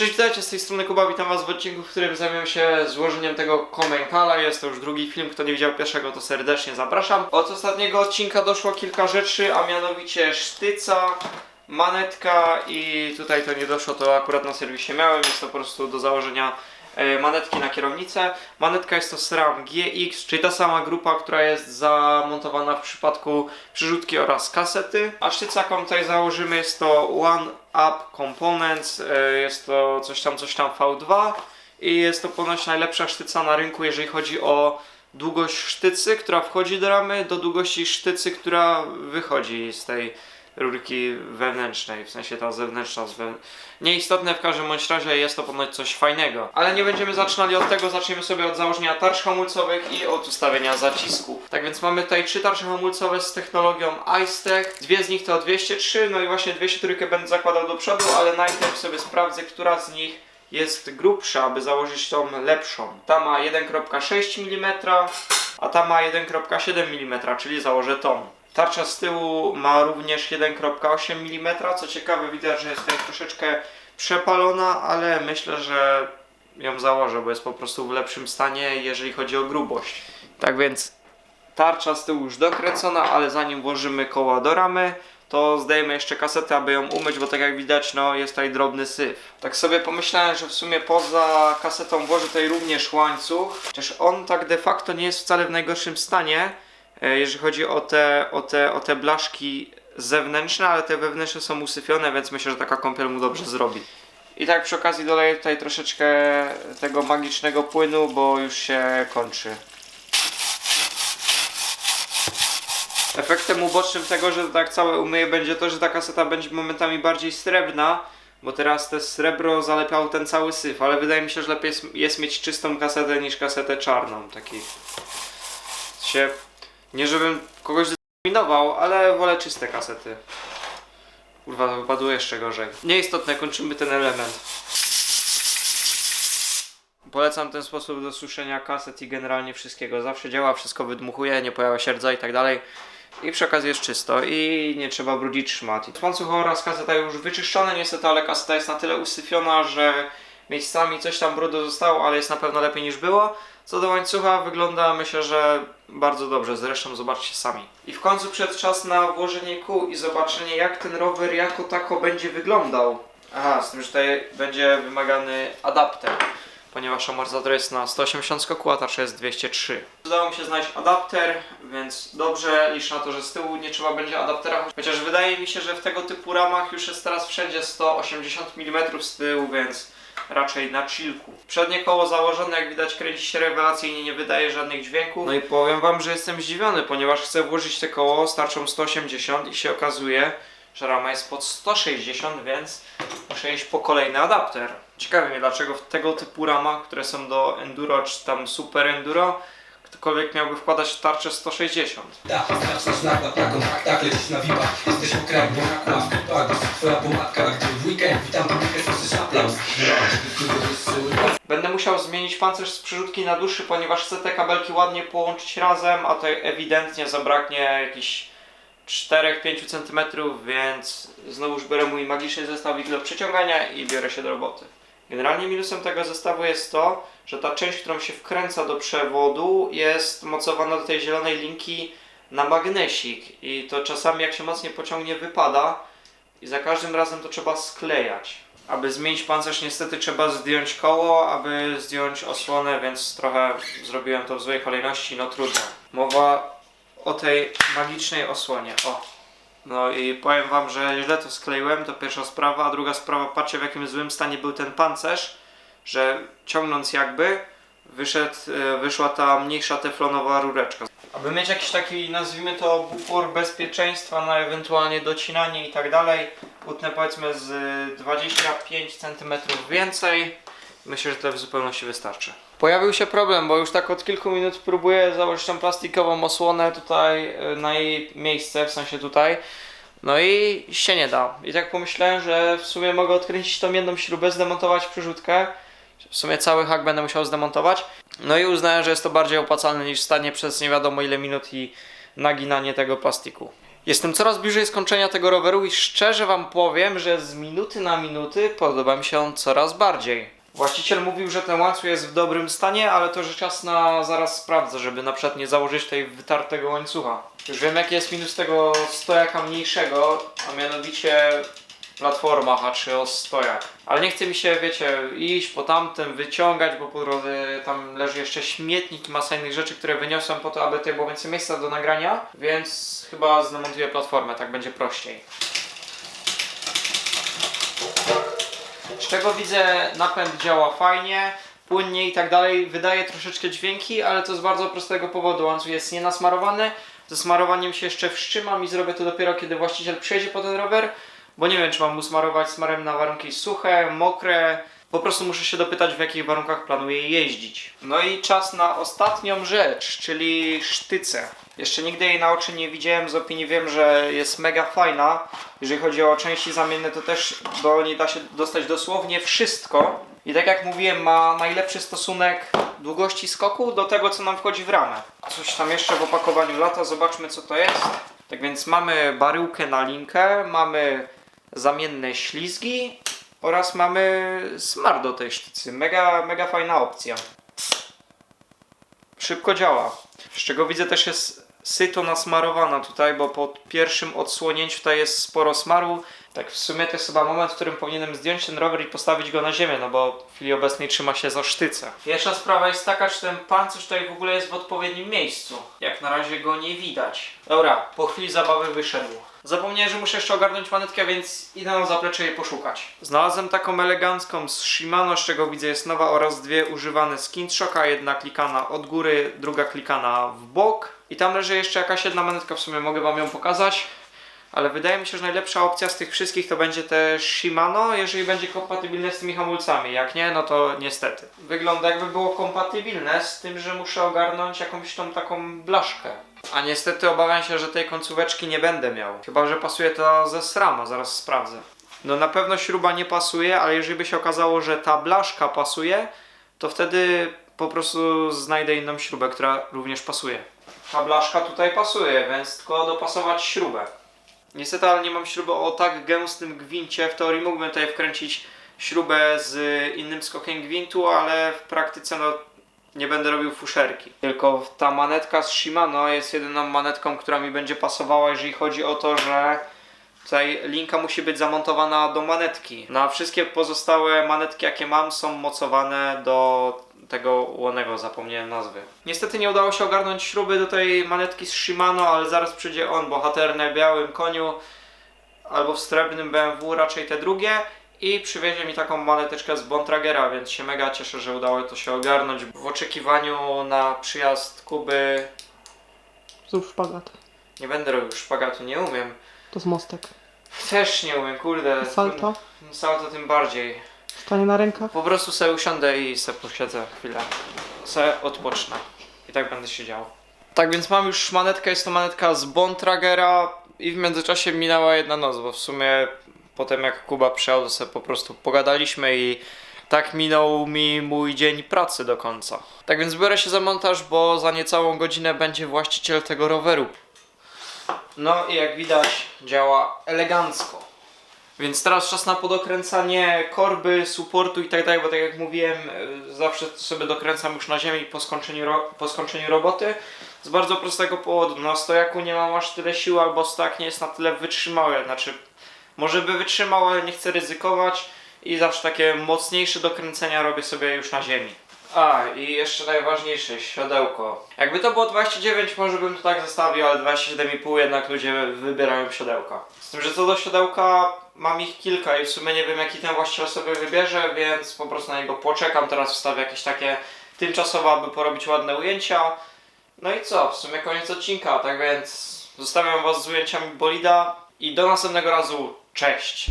Cześć, witajcie z tej strony Kuba, witam was w odcinku, w którym zajmę się złożeniem tego Komenkala. Jest to już drugi film, kto nie widział pierwszego, to serdecznie zapraszam. Od ostatniego odcinka doszło kilka rzeczy, a mianowicie sztyca, manetka i tutaj to nie doszło, to akurat na serwisie miałem, jest to po prostu do założenia manetki na kierownicę. Manetka jest to SRAM GX, czyli ta sama grupa, która jest zamontowana w przypadku przyrzutki oraz kasety. A sztyca, jaką tutaj założymy jest to One Up Components, e, jest to coś tam, coś tam V2 i jest to ponoć najlepsza sztyca na rynku, jeżeli chodzi o długość sztycy, która wchodzi do ramy, do długości sztycy, która wychodzi z tej rurki wewnętrznej, w sensie ta zewnętrzna. wewn- Nieistotne w każdym bądź razie jest to ponoć coś fajnego. Ale nie będziemy zaczynali od tego, zaczniemy sobie od założenia tarcz hamulcowych i od ustawienia zacisków. Tak więc mamy tutaj trzy tarcze hamulcowe z technologią IceTech. Dwie z nich to 203, no i właśnie 203 będę zakładał do przodu, ale najpierw sobie sprawdzę, która z nich jest grubsza, aby założyć tą lepszą. Ta ma 1,6 mm, a ta ma 1,7 mm, czyli założę tą. Tarcza z tyłu ma również 1,8 mm. Co ciekawe, widać, że jest tutaj troszeczkę przepalona, ale myślę, że ją założę, bo jest po prostu w lepszym stanie, jeżeli chodzi o grubość. Tak więc tarcza z tyłu już dokręcona, ale zanim włożymy koła do ramy, to zdejmę jeszcze kasetę, aby ją umyć, bo tak jak widać, no jest tutaj drobny syf. Tak sobie pomyślałem, że w sumie poza kasetą włożę tutaj również łańcuch, chociaż on tak de facto nie jest wcale w najgorszym stanie, jeżeli chodzi o te, o te, o te blaszki zewnętrzne, ale te wewnętrzne są usyfione, więc myślę, że taka kąpiel mu dobrze zrobi. I tak przy okazji doleję tutaj troszeczkę tego magicznego płynu, bo już się kończy. Efektem ubocznym tego, że tak całe umyję będzie to, że ta kaseta będzie momentami bardziej srebrna, bo teraz te srebro zalepiało ten cały syf, ale wydaje mi się, że lepiej jest, jest mieć czystą kasetę niż kasetę czarną, taki się, nie żebym kogoś dyskryminował, ale wolę czyste kasety. Kurwa, wypadło jeszcze gorzej. Nieistotne, kończymy ten element. Polecam ten sposób do suszenia kaset i generalnie wszystkiego. Zawsze działa, wszystko wydmuchuje, nie pojawia się rdza i tak dalej. I przy okazji jest czysto i nie trzeba brudzić szmat. Łańcuch oraz kaseta już wyczyszczone niestety, ale kaseta jest na tyle usyfiona, że miejscami coś tam brudu zostało, ale jest na pewno lepiej niż było. Co do łańcucha wygląda myślę, że bardzo dobrze, zresztą zobaczcie sami. I w końcu przyszedł czas na włożenie kół i zobaczenie jak ten rower jako tako będzie wyglądał. Aha, z tym, że tutaj będzie wymagany adapter ponieważ amortyzator jest na 180 skoku, a tarcza jest 203. Udało mi się znaleźć adapter, więc dobrze liczę na to, że z tyłu nie trzeba będzie adaptera, chociaż wydaje mi się, że w tego typu ramach już jest teraz wszędzie 180 mm z tyłu, więc raczej na chillku. Przednie koło założone, jak widać kręci się rewelacyjnie, nie wydaje żadnych dźwięków. No i powiem wam, że jestem zdziwiony, ponieważ chcę włożyć te koło z tarczą 180 i się okazuje, że rama jest pod 160, więc muszę iść po kolejny adapter. Ciekawi mnie, dlaczego w tego typu ramach, które są do enduro czy tam super enduro, ktokolwiek miałby wkładać w tarczę 160. Tak, znak na tak lecisz na VIP-a w Kupach Twoja pomadka, gdy w weekend Witam publikę, słyszysz aplauz Będę musiał zmienić pancerz z przyrzutki na dłuższy, ponieważ chcę te kabelki ładnie połączyć razem, a tutaj ewidentnie zabraknie jakichś 4-5 cm, więc znowuż biorę mój magiczny zestawik do przeciągania i biorę się do roboty. Generalnie minusem tego zestawu jest to, że ta część, którą się wkręca do przewodu jest mocowana do tej zielonej linki na magnesik i to czasami jak się mocniej pociągnie wypada i za każdym razem to trzeba sklejać. Aby zmienić pancerz niestety trzeba zdjąć koło, aby zdjąć osłonę, więc trochę zrobiłem to w złej kolejności, no trudno. Mowa o tej magicznej osłonie. O. No i powiem wam, że źle to skleiłem, to pierwsza sprawa, a druga sprawa, patrzcie w jakim złym stanie był ten pancerz, że ciągnąc jakby wyszedł, e, wyszła ta mniejsza teflonowa rureczka. Aby mieć jakiś taki, nazwijmy to, bufor bezpieczeństwa na ewentualnie docinanie i tak dalej, utnę powiedzmy z 25 cm więcej. Myślę, że to w zupełności wystarczy. Pojawił się problem, bo już tak od kilku minut próbuję założyć tą plastikową osłonę tutaj y, na jej miejsce, w sensie tutaj. No i się nie da. I tak pomyślałem, że w sumie mogę odkręcić tą jedną śrubę, zdemontować przyrzutkę. W sumie cały hak będę musiał zdemontować. No i uznałem, że jest to bardziej opłacalne niż stanie przez nie wiadomo ile minut i naginanie tego plastiku. Jestem coraz bliżej skończenia tego roweru i szczerze wam powiem, że z minuty na minuty podoba mi się on coraz bardziej. Właściciel mówił, że ten łańcuch jest w dobrym stanie, ale to, że czas na zaraz sprawdzę, żeby na przykład nie założyć tej wytartego łańcucha. Już wiem jaki jest minus tego stojaka mniejszego, a mianowicie platforma haczy o stojak. Ale nie chce mi się, wiecie, iść po tamtym, wyciągać, bo po drodze tam leży jeszcze śmietnik i masa innych rzeczy, które wyniosłem po to, aby tutaj było więcej miejsca do nagrania, więc chyba zdemontuję platformę, tak będzie prościej. Z czego widzę, napęd działa fajnie, płynnie i tak dalej. Wydaje troszeczkę dźwięki, ale to z bardzo prostego powodu. Łańcuch jest nienasmarowany. Ze smarowaniem się jeszcze wstrzymam i zrobię to dopiero kiedy właściciel przyjedzie po ten rower, bo nie wiem, czy mam mu smarować smarem na warunki suche, mokre. Po prostu muszę się dopytać, w jakich warunkach planuję jeździć. No i czas na ostatnią rzecz, czyli sztycę. Jeszcze nigdy jej na oczy nie widziałem, z opinii wiem, że jest mega fajna. Jeżeli chodzi o części zamienne, to też do niej da się dostać dosłownie wszystko. I tak jak mówiłem, ma najlepszy stosunek długości skoku do tego, co nam wchodzi w ramę. Coś tam jeszcze w opakowaniu lata, zobaczmy co to jest. Tak więc mamy baryłkę na linkę, mamy zamienne ślizgi oraz mamy smar do tej sztycy. Mega, mega fajna opcja. Szybko działa. Z czego widzę też jest syto nasmarowana tutaj, bo po pierwszym odsłonięciu tutaj jest sporo smaru. Tak w sumie to jest chyba moment, w którym powinienem zdjąć ten rower i postawić go na ziemię, no bo w chwili obecnej trzyma się za sztycę. Pierwsza sprawa jest taka, czy ten pancerz tutaj w ogóle jest w odpowiednim miejscu. Jak na razie go nie widać. Dobra, po chwili zabawy wyszedł. Zapomniałem, że muszę jeszcze ogarnąć manetkę, więc idę na zaplecze jej poszukać. Znalazłem taką elegancką z Shimano, z czego widzę jest nowa oraz dwie używane z Kintshocka, jedna klikana od góry, druga klikana w bok. I tam leży jeszcze jakaś jedna manetka, w sumie mogę wam ją pokazać. Ale wydaje mi się, że najlepsza opcja z tych wszystkich to będzie też Shimano, jeżeli będzie kompatybilne z tymi hamulcami. Jak nie, no to niestety. Wygląda jakby było kompatybilne z tym, że muszę ogarnąć jakąś tą taką blaszkę. A niestety obawiam się, że tej końcóweczki nie będę miał. Chyba, że pasuje to ze SRAMa, zaraz sprawdzę. No na pewno śruba nie pasuje, ale jeżeli by się okazało, że ta blaszka pasuje, to wtedy po prostu znajdę inną śrubę, która również pasuje. Ta blaszka tutaj pasuje, więc tylko dopasować śrubę. Niestety, ale nie mam śruby o tak gęstym gwincie. W teorii mógłbym tutaj wkręcić śrubę z innym skokiem gwintu, ale w praktyce no, nie będę robił fuszerki. Tylko ta manetka z Shimano jest jedyną manetką, która mi będzie pasowała, jeżeli chodzi o to, że tutaj linka musi być zamontowana do manetki. Na wszystkie pozostałe manetki, jakie mam, są mocowane do tego łonego, zapomniałem nazwy. Niestety nie udało się ogarnąć śruby do tej manetki z Shimano, ale zaraz przyjdzie on, bohater na białym koniu albo w srebrnym BMW, raczej te drugie. I przywiezie mi taką maneteczkę z Bontragera, więc się mega cieszę, że udało to się ogarnąć. W oczekiwaniu na przyjazd Kuby Zrób szpagat. nie będę robił szpagatu, nie umiem. To jest mostek. Też nie umiem, kurde. Salto. Salto tym bardziej. Stanie na rękach. Po prostu sobie usiądę i sobie posiedzę chwilę. Se odpocznę. I tak będę siedział. Tak więc mam już manetkę, jest to manetka z Bontragera i w międzyczasie minęła jedna noc, bo w sumie potem jak Kuba przyjechał, to sobie po prostu pogadaliśmy i tak minął mi mój dzień pracy do końca. Tak więc biorę się za montaż, bo za niecałą godzinę będzie właściciel tego roweru. No i jak widać działa elegancko. Więc teraz czas na podokręcanie korby, supportu i tak dalej, bo tak jak mówiłem, y, zawsze sobie dokręcam już na ziemi po skończeniu, po skończeniu roboty. Z bardzo prostego powodu. Na stojaku nie mam aż tyle sił, albo stojak nie jest na tyle wytrzymały. Znaczy, może by wytrzymał, ale nie chcę ryzykować i zawsze takie mocniejsze dokręcenia robię sobie już na ziemi. A, i jeszcze najważniejsze, siodełko. Jakby to było 29, może bym to tak zostawił, ale 27,5 jednak ludzie wybierają siodełka. Z tym, że co do siodełka, mam ich kilka i w sumie nie wiem jaki ten właściciel sobie wybierze, więc po prostu na niego poczekam. Teraz wstawię jakieś takie tymczasowe, aby porobić ładne ujęcia. No i co, w sumie koniec odcinka, tak więc zostawiam was z ujęciami bolida i do następnego razu, cześć!